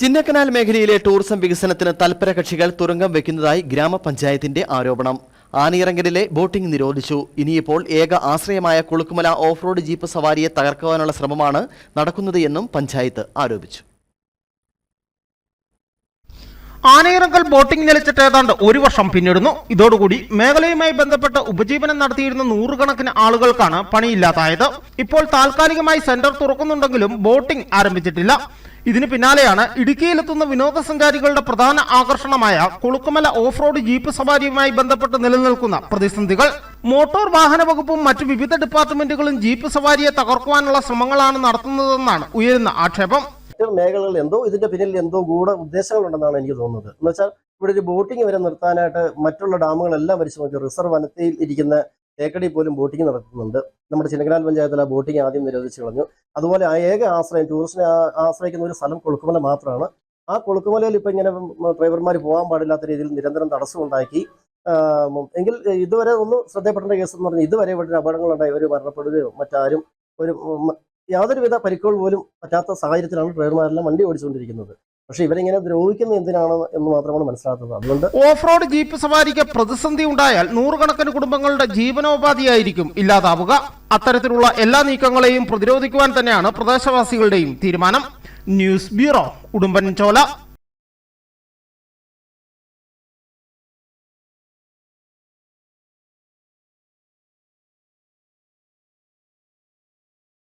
ചിന്നക്കനാൽ മേഖലയിലെ ടൂറിസം വികസനത്തിന് തൽപര കക്ഷികൾ തുരങ്കം വെക്കുന്നതായി ഗ്രാമപഞ്ചായത്തിന്റെ ആരോപണം. ആനയിറങ്കലിലെ ബോട്ടിംഗ് നിരോധിച്ചു. ഇനിയിപ്പോൾ ഏക ആശ്രയമായ കുളുക്കുമല ഓഫ് റോഡ് ജീപ്പ് സവാരിയെ തകർക്കുവാനുള്ള ശ്രമമാണ് നടക്കുന്നത് എന്നും പഞ്ചായത്ത് ആരോപിച്ചു. ആനയിറങ്കൽ ബോട്ടിംഗ് നിലച്ചിട്ട് ഏതാണ്ട് ഒരു വർഷം പിന്നിടുന്നു. ഇതോടുകൂടി മേഖലയുമായി ബന്ധപ്പെട്ട് ഉപജീവനം നടത്തിയിരുന്ന നൂറുകണക്കിന് ആളുകൾക്കാണ് പണിയില്ലാതായത്. ഇപ്പോൾ താൽക്കാലികമായി സെന്റർ തുറക്കുന്നുണ്ടെങ്കിലും ബോട്ടിംഗ് ആരംഭിച്ചിട്ടില്ല. ഇതിന് പിന്നാലെയാണ് ഇടുക്കിയിലെത്തുന്ന വിനോദസഞ്ചാരികളുടെ പ്രധാന ആകർഷണമായ കുളുക്കുമല ഓഫ് റോഡ് ജീപ്പ് സവാരിയുമായി ബന്ധപ്പെട്ട് നിലനിൽക്കുന്ന പ്രതിസന്ധികൾ. മോട്ടോർ വാഹന വകുപ്പും മറ്റു വിവിധ ഡിപ്പാർട്ട്മെന്റുകളും ജീപ്പ് സവാരിയെ തകർക്കുവാനുള്ള ശ്രമങ്ങളാണ് നടത്തുന്നതെന്നാണ് ഉയരുന്ന ആക്ഷേപം. മേഖലകളിൽ എന്തോ ഇതിന്റെ പിന്നിൽ എന്തോ ഗൂഢ ഉദ്ദേശങ്ങളുണ്ടെന്നാണ് എനിക്ക് തോന്നുന്നത്. എന്ന് വെച്ചാൽ ഇവിടെ ഒരു ബോട്ടിംഗ് വരെ നിർത്താനായിട്ട് മറ്റുള്ള ഡാമുകളെല്ലാം നോക്കി റിസർവ് വനത്തിൽ ഇരിക്കുന്ന തേക്കടി പോലും ബോട്ടിംഗ് നടത്തുന്നുണ്ട്. നമ്മുടെ ചിന്നക്കനാൽ പഞ്ചായത്തിൽ ആ ബോട്ടിംഗ് ആദ്യം നിരോധിച്ചു കളഞ്ഞു. അതുപോലെ ആ ഏക ആശ്രയം ടൂറിസ്റ്റിനെ ആശ്രയിക്കുന്ന ഒരു സ്ഥലം കൊളുക്കുമല മാത്രമാണ്. ആ കൊളുക്കുമലയിൽ ഇപ്പം ഇങ്ങനെ ഡ്രൈവർമാർ പോകാൻ പാടില്ലാത്ത രീതിയിൽ നിരന്തരം തടസ്സമുണ്ടാക്കി എങ്കിൽ ഇതുവരെ ഒന്ന് ശ്രദ്ധയപ്പെടേണ്ട കേസ് എന്ന് പറഞ്ഞാൽ ഇതുവരെ ഇവിടെ അപകടങ്ങളുണ്ടായി. ഒരു മരണപ്പെടുകയോ മറ്റാരും ഒരു യാതൊരുവിധ പരിക്കുകൾ പോലും പറ്റാത്ത സാഹചര്യത്തിലാണ് ഡ്രൈവർമാരെല്ലാം വണ്ടി ഓടിച്ചുകൊണ്ടിരിക്കുന്നത്. പക്ഷെ ഇവരിങ്ങനെ ദ്രോഹിക്കുന്നത് എന്തിനാണ് എന്ന് മാത്രമാണ് മനസ്സിലാക്കുന്നത്. അതുകൊണ്ട് ഓഫ് റോഡ് ജീപ്പ് സവാരിക്ക് പ്രതിസന്ധി ഉണ്ടായാൽ നൂറുകണക്കിന് കുടുംബങ്ങളുടെ ജീവനോപാധിയായിരിക്കും ഇല്ലാതാവുക. അത്തരത്തിലുള്ള എല്ലാ നീക്കങ്ങളെയും പ്രതിരോധിക്കുവാൻ തന്നെയാണ് പ്രദേശവാസികളുടെയും തീരുമാനം. News bureau Udumbanchola.